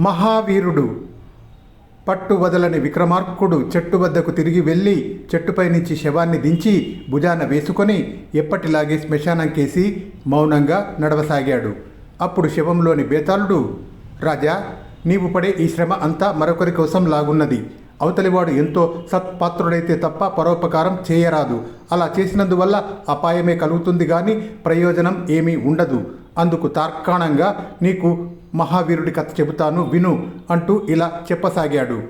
మహావీరుడు. పట్టు వదలని విక్రమార్కుడు చెట్టు వద్దకు తిరిగి వెళ్ళి చెట్టుపై నుంచి శవాన్ని దించి భుజాన వేసుకొని ఎప్పటిలాగే శ్మశానంకేసి మౌనంగా నడవసాగాడు. అప్పుడు శవంలోని బేతాళుడు రాజా నీవు పడే ఈ శ్రమ అంతా మరొకరి కోసం లాగున్నది. అవతలివాడు ఎంతో సత్పాత్రుడైతే తప్ప పరోపకారం చేయరాదు. అలా చేసినందువల్ల అపాయమే కలుగుతుంది కానీ ప్రయోజనం ఏమీ ఉండదు. అందుకు తార్కాణంగా నీకు మహావీరుడి కథ చెబుతాను విను అంటూ ఇలా చెప్పసాగాడు.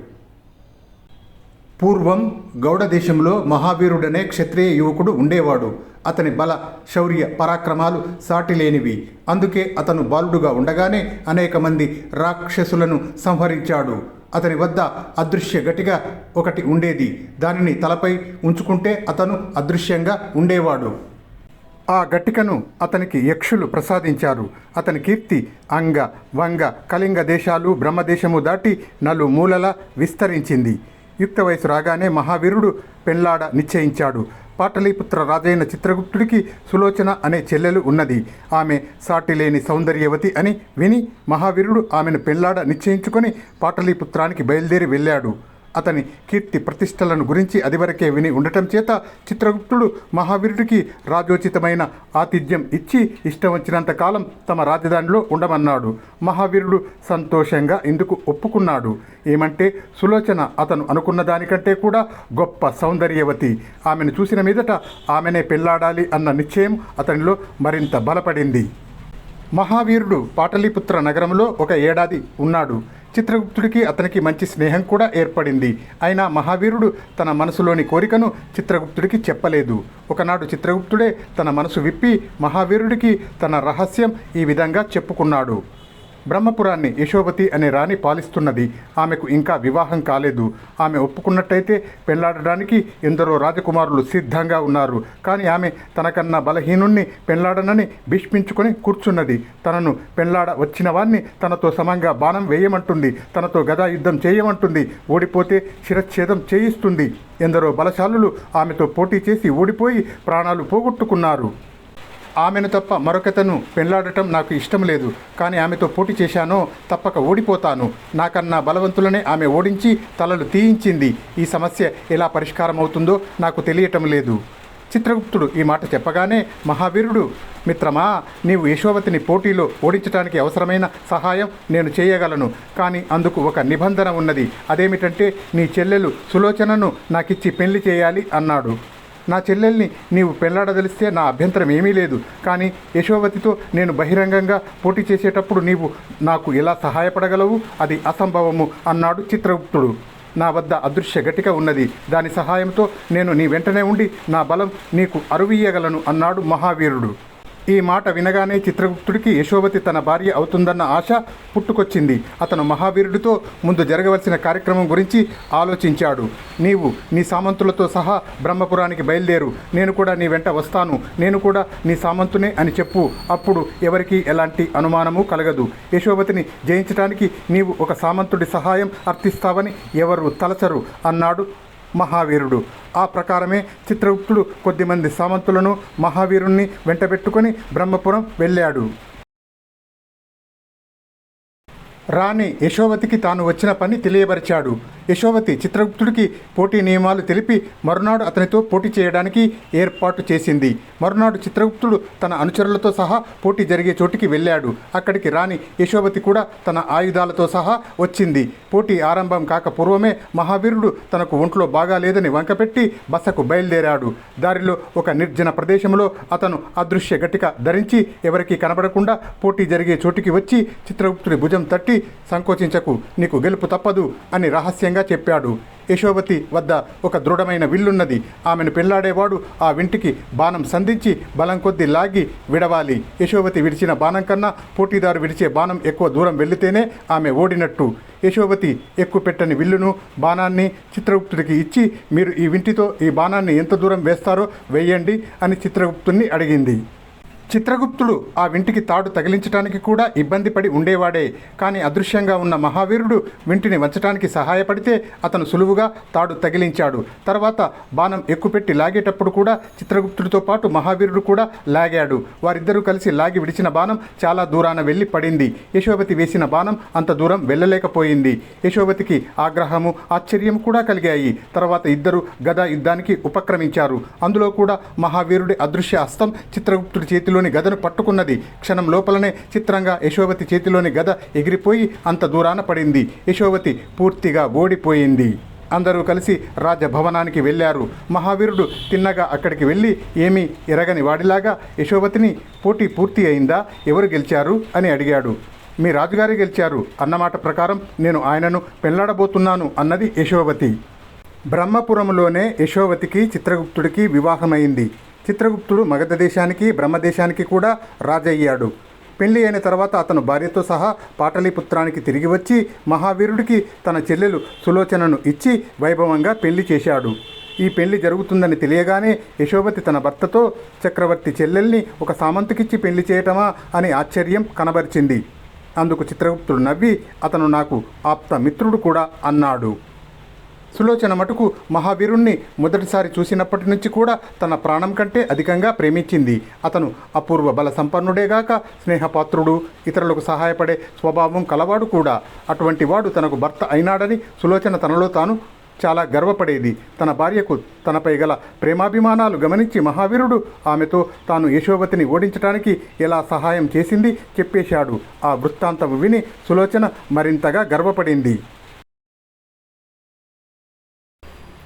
పూర్వం గౌడ దేశంలో మహావీరుడనే క్షత్రియ యువకుడు ఉండేవాడు. అతని బల శౌర్య పరాక్రమాలు సాటిలేనివి. అందుకే అతను బాలుడుగా ఉండగానే అనేక మంది రాక్షసులను సంహరించాడు. అతని వద్ద అదృశ్య గటిగా ఒకటి ఉండేది. దానిని తలపై ఉంచుకుంటే అతను అదృశ్యంగా ఉండేవాడు. ఆ గట్టికను అతనికి యక్షులు ప్రసాదించారు. అతని కీర్తి అంగ వంగ కళింగ దేశాలు బ్రహ్మదేశము దాటి నలు మూలల విస్తరించింది. యుక్త వయసు రాగానే మహావీరుడు పెళ్ళాడ నిశ్చయించాడు. పాటలీపుత్ర రాజైన చిత్రగుప్తుడికి సులోచన అనే చెల్లెలు ఉన్నది. ఆమె సాటిలేని సౌందర్యవతి అని విని మహావీరుడు ఆమెను పెళ్ళాడ నిశ్చయించుకొని పాటలీపుత్రానికి బయలుదేరి వెళ్ళాడు. అతని కీర్తి ప్రతిష్టలను గురించి అదివరకే విని ఉండటం చేత చిత్రగుప్తుడు మహావీరుడికి రాజోచితమైన ఆతిథ్యం ఇచ్చి ఇష్టం వచ్చినంత కాలం తమ రాజధానిలో ఉండమన్నాడు. మహావీరుడు సంతోషంగా ఇందుకు ఒప్పుకున్నాడు. ఏమంటే సులోచన అతను అనుకున్న దానికంటే కూడా గొప్ప సౌందర్యవతి. ఆమెను చూసిన మీదట ఆమెనే పెళ్ళాడాలి అన్న నిశ్చయం అతనిలో మరింత బలపడింది. మహావీరుడు పాటలీపుత్ర నగరంలో ఒక ఏడాది ఉన్నాడు. చిత్రగుప్తుడికి అతనికి మంచి స్నేహం కూడా ఏర్పడింది. అయినా మహావీరుడు తన మనసులోని కోరికను చిత్రగుప్తుడికి చెప్పలేదు. ఒకనాడు చిత్రగుప్తుడే తన మనసు విప్పి మహావీరుడికి తన రహస్యం ఈ విధంగా చెప్పుకున్నాడు. బ్రహ్మపురాన్ని యశోవతి అనే రాణి పాలిస్తున్నది. ఆమెకు ఇంకా వివాహం కాలేదు. ఆమె ఒప్పుకున్నట్టయితే పెళ్ళాడడానికి ఎందరో రాజకుమారులు సిద్ధంగా ఉన్నారు. కానీ ఆమె తనకన్నా బలహీనుణ్ణి పెళ్ళాడనని భీష్మించుకొని కూర్చున్నది. తనను పెళ్ళాడ వచ్చిన వాణ్ణి తనతో సమంగా బాణం వేయమంటుంది. తనతో గదా యుద్ధం చేయమంటుంది. ఓడిపోతే శిరచ్ఛేదం చేయిస్తుంది. ఎందరో బలశాలులు ఆమెతో పోటీ చేసి ఓడిపోయి ప్రాణాలు పోగొట్టుకున్నారు. ఆమెను తప్ప మరొకతను పెళ్ళాడటం నాకు ఇష్టం లేదు. కానీ ఆమెతో పోటీ చేశానో తప్పక ఓడిపోతాను. నాకన్నా బలవంతులనే ఆమె ఓడించి తలలు తీయించింది. ఈ సమస్య ఎలా పరిష్కారం అవుతుందో నాకు తెలియటం లేదు. చిత్రగుప్తుడు ఈ మాట చెప్పగానే మహావీరుడు మిత్రమా నీవు యశోవతిని పోటీలో ఓడించడానికి అవసరమైన సహాయం నేను చేయగలను. కానీ అందుకు ఒక నిబంధన ఉన్నది. అదేమిటంటే నీ చెల్లెలు సులోచనను నాకిచ్చి పెళ్ళి చేయాలి అన్నాడు. నా చెల్లెల్ని నీవు పెళ్ళాడదలిస్తే నా అభ్యంతరం ఏమీ లేదు. కానీ యశోవతితో నేను బహిరంగంగా పోటీ చేసేటప్పుడు నీవు నాకు ఎలా సహాయపడగలవు? అది అసంభవము అన్నాడు చిత్రగుప్తుడు. నా వద్ద అదృశ్య గటిక ఉన్నది. దాని సహాయంతో నేను నీ వెంటనే ఉండి నా బలం నీకు అరువీయగలను అన్నాడు మహావీరుడు. ఈ మాట వినగానే చిత్రగుప్తుడికి యశోవతి తన భార్య అవుతుందన్న ఆశ పుట్టుకొచ్చింది. అతను మహావీరుడితో ముందు జరగవలసిన కార్యక్రమం గురించి ఆలోచించాడు. నీవు నీ సామంతులతో సహా బ్రహ్మపురానికి బయలుదేరు. నేను కూడా నీ వెంట వస్తాను. నేను కూడా నీ సామంతునే అని చెప్పు. అప్పుడు ఎవరికీ ఎలాంటి అనుమానము కలగదు. యశోవతిని జయించడానికి నీవు ఒక సామంతుడి సహాయం అర్థిస్తావని ఎవరు తలచరు అన్నాడు మహావీరుడు. ఆ ప్రకారమే చిత్రగుప్తుడు కొద్దిమంది సామంతులను మహావీరుణ్ణి వెంటబెట్టుకొని బ్రహ్మపురం వెళ్ళాడు. రాణి యశోవతికి తాను వచ్చిన పని తెలియపరిచాడు యశోవతి చిత్రగుప్తుడికి పోటీ నియమాలు తెలిపి మరునాడు అతనితో పోటీ చేయడానికి ఏర్పాటు చేసింది. మరునాడు చిత్రగుప్తుడు తన అనుచరులతో సహా పోటీ జరిగే చోటికి వెళ్ళాడు. అక్కడికి రాణి యశోవతి కూడా తన ఆయుధాలతో సహా వచ్చింది. పోటీ ఆరంభం కాక పూర్వమే మహావీరుడు తనకు ఒంట్లో బాగాలేదని వంకపెట్టి బసకు బయలుదేరాడు. దారిలో ఒక నిర్జన ప్రదేశంలో అతను అదృశ్య గట్టిక ధరించి ఎవరికీ కనబడకుండా పోటీ జరిగే చోటికి వచ్చి చిత్రగుప్తుడి భుజం తట్టి సంకోచించకు నీకు గెలుపు తప్పదు అని రహస్యంగా చెప్పాడు. యశోవతి వద్ద ఒక దృఢమైన విల్లున్నది. ఆమెను పెళ్ళాడేవాడు ఆ వింటికి బాణం సంధించి బలం కొద్దీ లాగి విడవాలి. యశోవతి విడిచిన బాణం కన్నా పోటీదారు విడిచే బాణం ఎక్కువ దూరం వెళితేనే ఆమె ఓడినట్టు. యశోవతి ఎక్కుపెట్టని విల్లును బాణాన్ని చిత్రగుప్తుడికి ఇచ్చి మీరు ఈ వింటితో ఈ బాణాన్ని ఎంత దూరం వేస్తారో వేయండి అని చిత్రగుప్తుణ్ణి అడిగింది. చిత్రగుప్తుడు ఆ వింటికి తాడు తగిలించడానికి కూడా ఇబ్బంది పడి ఉండేవాడే. కానీ అదృశ్యంగా ఉన్న మహావీరుడు వింటిని వంచడానికి సహాయపడితే అతను సులువుగా తాడు తగిలించాడు. తర్వాత బాణం ఎక్కుపెట్టి లాగేటప్పుడు కూడా చిత్రగుప్తుడితో పాటు మహావీరుడు కూడా లాగాడు. వారిద్దరూ కలిసి లాగి విడిచిన బాణం చాలా దూరాన వెళ్ళి పడింది. యశోవతి వేసిన బాణం అంత దూరం వెళ్ళలేకపోయింది. యశోవతికి ఆగ్రహము ఆశ్చర్యం కూడా కలిగాయి. తర్వాత ఇద్దరు గద యుద్ధానికి ఉపక్రమించారు. అందులో కూడా మహావీరుడి అదృశ్య హస్తం చిత్రగుప్తుడి చేతిలో చేతిలోని గదను పట్టుకున్నది. క్షణం లోపలనే చిత్రంగా యశోవతి చేతిలోని గద ఎగిరిపోయి అంత దూరాన పడింది. యశోవతి పూర్తిగా ఓడిపోయింది. అందరూ కలిసి రాజభవనానికి వెళ్ళారు. మహావీరుడు తిన్నగా అక్కడికి వెళ్ళి ఏమీ ఎరగని వాడిలాగా యశోవతిని పోటీ పూర్తి అయిందా? ఎవరు గెలిచారు? అని అడిగాడు. మీ రాజుగారే గెలిచారు. అన్నమాట ప్రకారం నేను ఆయనను పెళ్ళాడబోతున్నాను అన్నది యశోవతి. బ్రహ్మపురంలోనే యశోవతికి చిత్రగుప్తుడికి వివాహమైంది. చిత్రగుప్తుడు మగధ దేశానికి బ్రహ్మదేశానికి కూడా రాజయ్యాడు. పెళ్ళి అయిన తర్వాత అతను భార్యతో సహా పాటలీపుత్రానికి తిరిగి వచ్చి మహావీరుడికి తన చెల్లెలు సులోచనను ఇచ్చి వైభవంగా పెళ్ళి చేశాడు. ఈ పెళ్ళి జరుగుతుందని తెలియగానే యశోవతి తన భర్తతో చక్రవర్తి చెల్లెల్ని ఒక సామంతుకిచ్చి పెళ్ళి చేయటమా? అని ఆశ్చర్యం కనబరిచింది. అందుకు చిత్రగుప్తుడు నవ్వి అతను నాకు ఆప్త మిత్రుడు కూడా అన్నాడు. సులోచన మటుకు మహావీరుణ్ణి మొదటిసారి చూసినప్పటి నుంచి కూడా తన ప్రాణం కంటే అధికంగా ప్రేమించింది. అతను అపూర్వ బల సంపన్నుడేగాక స్నేహపాత్రుడు ఇతరులకు సహాయపడే స్వభావం కలవాడు కూడా. అటువంటి వాడు తనకు భర్త అయినాడని సులోచన తనలో తాను చాలా గర్వపడేది. తన భార్యకు తనపై గల ప్రేమాభిమానాలు గమనించి మహావీరుడు ఆమెతో తాను యశోవతిని ఓడించడానికి ఎలా సహాయం చేసింది చెప్పేశాడు. ఆ వృత్తాంతం విని సులోచన మరింతగా గర్వపడింది.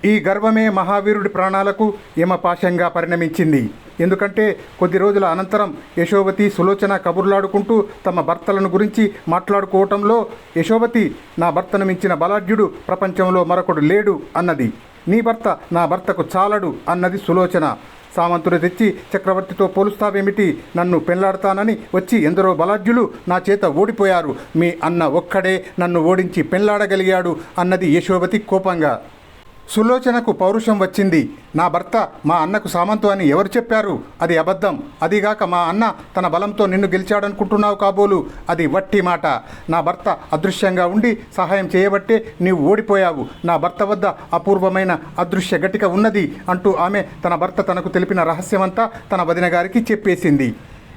ఈ గర్వమే మహావీరుడి ప్రాణాలకు యమపాశంగా పరిణమించింది. ఎందుకంటే కొద్ది రోజుల అనంతరం యశోవతి సులోచన కబుర్లాడుకుంటూ తమ భర్తలను గురించి మాట్లాడుకోవటంలో యశోవతి నా భర్తను మించిన బలాఢ్యుడు ప్రపంచంలో మరొకడు లేడు అన్నది. నీ భర్త నా భర్తకు చాలడు అన్నది సులోచన. సామంతుడు తెచ్చి చక్రవర్తితో పోలుస్తావేమిటి? నన్ను పెళ్ళాడతానని వచ్చి ఎందరో బలాఢ్యులు నా చేత ఓడిపోయారు. మీ అన్న ఒక్కడే నన్ను ఓడించి పెళ్ళాడగలిగాడు అన్నది యశోవతి కోపంగా. సులోచనకు పౌరుషం వచ్చింది. నా భర్త మా అన్నకు సామంతు అని ఎవరు చెప్పారు? అది అబద్ధం. అదిగాక మా అన్న తన బలంతో నిన్ను గెలిచాడనుకుంటున్నావు కాబోలు. అది వట్టి మాట. నా భర్త అదృశ్యంగా ఉండి సహాయం చేయబట్టే నీవు ఓడిపోయావు. నా భర్త వద్ద అపూర్వమైన అదృశ్య గటిక ఉన్నది అంటూ ఆమె తన భర్త తనకు తెలిపిన రహస్యమంతా తన వదిన గారికి చెప్పేసింది.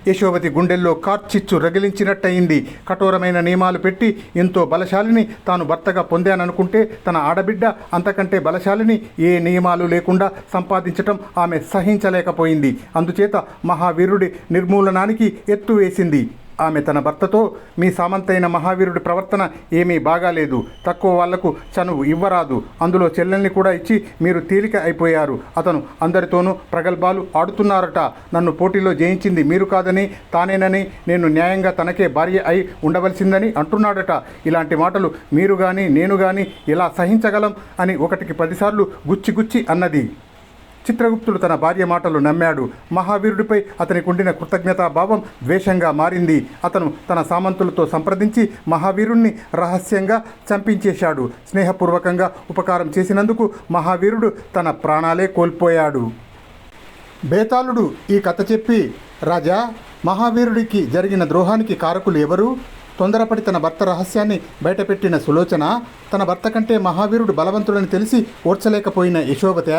యశోవతి గుండెల్లో కార్చిచ్చు రగిలించినట్టయింది. కఠోరమైన నియమాలు పెట్టి ఎంతో బలశాలిని తాను భర్తగా పొందాననుకుంటే తన ఆడబిడ్డ అంతకంటే బలశాలిని ఏ నియమాలు లేకుండా సంపాదించటం ఆమె సహించలేకపోయింది. అందుచేత మహావీరుడి నిర్మూలనానికి ఎత్తు వేసింది ఆమె తన భర్తతో మీ సామంతైన మహావీరుడి ప్రవర్తన ఏమీ బాగాలేదు. తక్కువ వాళ్ళకు చనువు ఇవ్వరాదు. అందులో చెల్లెల్ని కూడా ఇచ్చి మీరు తేలిక అయిపోయారు. అతను అందరితోనూ ప్రగల్భాలు ఆడుతున్నారట. నన్ను పోటీలో జయించింది మీరు కాదని తానేనని నేను న్యాయంగా తనకే భార్య అయి ఉండవలసిందని అంటున్నాడట. ఇలాంటి మాటలు మీరు కానీ నేను కానీ ఎలా సహించగలం? అని ఒకటికి పదిసార్లు గుచ్చి గుచ్చి అన్నది. చిత్రగుప్తుడు తన భార్య మాటలు నమ్మాడు. మహావీరుడిపై అతనికి ఉండిన కృతజ్ఞతాభావం ద్వేషంగా మారింది. అతను తన సామంతులతో సంప్రదించి మహావీరుణ్ణి రహస్యంగా చంపించేశాడు. స్నేహపూర్వకంగా ఉపకారం చేసినందుకు మహావీరుడు తన ప్రాణాలే కోల్పోయాడు. బేతాళుడు ఈ కథ చెప్పి రాజా మహావీరుడికి జరిగిన ద్రోహానికి కారకులు ఎవరు? తొందరపడి తన భర్త రహస్యాన్ని బయటపెట్టిన సులోచన తన భర్త కంటే మహావీరుడు బలవంతుడని తెలిసి ఓర్చలేకపోయిన యశోవత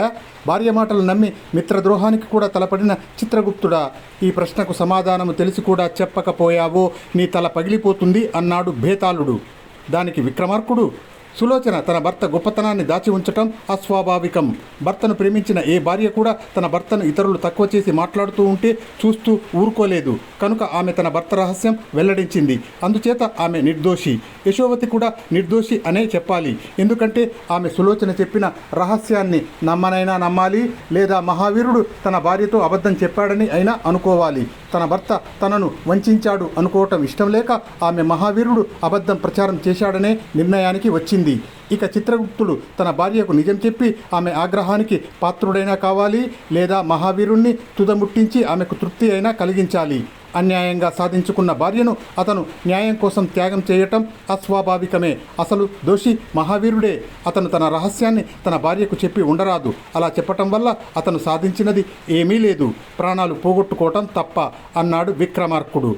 భార్య మాటలు నమ్మి మిత్రద్రోహానికి కూడా తలపడిన చిత్రగుప్తుడా ఈ ప్రశ్నకు సమాధానము తెలిసి కూడా చెప్పకపోయావో నీ తల పగిలిపోతుంది అన్నాడు భేతాళుడు. దానికి విక్రమార్కుడు సులోచన తన భర్త గొప్పతనాన్ని దాచి ఉంచటం అస్వాభావికం. భర్తను ప్రేమించిన ఏ భార్య కూడా తన భర్తను ఇతరులు తక్కువ చేసి మాట్లాడుతూ ఉంటే చూస్తూ ఊరుకోలేదు. కనుక ఆమె తన భర్త రహస్యం వెల్లడించింది. అందుచేత ఆమె నిర్దోషి. యశోవతి కూడా నిర్దోషి అనే చెప్పాలి. ఎందుకంటే ఆమె సులోచన చెప్పిన రహస్యాన్ని నమ్మనైనా నమ్మాలి లేదా మహావీరుడు తన భార్యతో అబద్ధం చెప్పాడని అయినా అనుకోవాలి. తన భర్త తనను వంచాడు అనుకోవటం ఇష్టం లేక ఆమె మహావీరుడు అబద్ధం ప్రచారం చేశాడనే నిర్ణయానికి వచ్చింది. ఇక చిత్రగుప్తుడు తన భార్యకు నిజం చెప్పి ఆమె ఆగ్రహానికి పాత్రుడైనా కావాలి లేదా మహావీరుణ్ణి తుదముట్టించి ఆమెకు తృప్తి అయినా కలిగించాలి. అన్యాయంగా సాధించుకున్న భార్యను అతను న్యాయం కోసం త్యాగం చేయటం అస్వాభావికమే. అసలు దోషి మహావీరుడే. అతను తన రహస్యాన్ని తన భార్యకు చెప్పి ఉండరాదు. అలా చెప్పటం వల్ల అతను సాధించినది ఏమీ లేదు. ప్రాణాలు పోగొట్టుకోవటం తప్ప అన్నాడు విక్రమార్కుడు.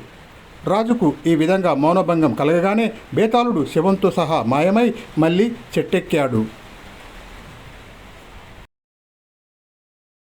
రాజుకు ఈ విధంగా మౌనభంగం కలగగానే బేతాళుడు శవంతో సహా మాయమై మళ్ళీ చెట్టెక్కాడు.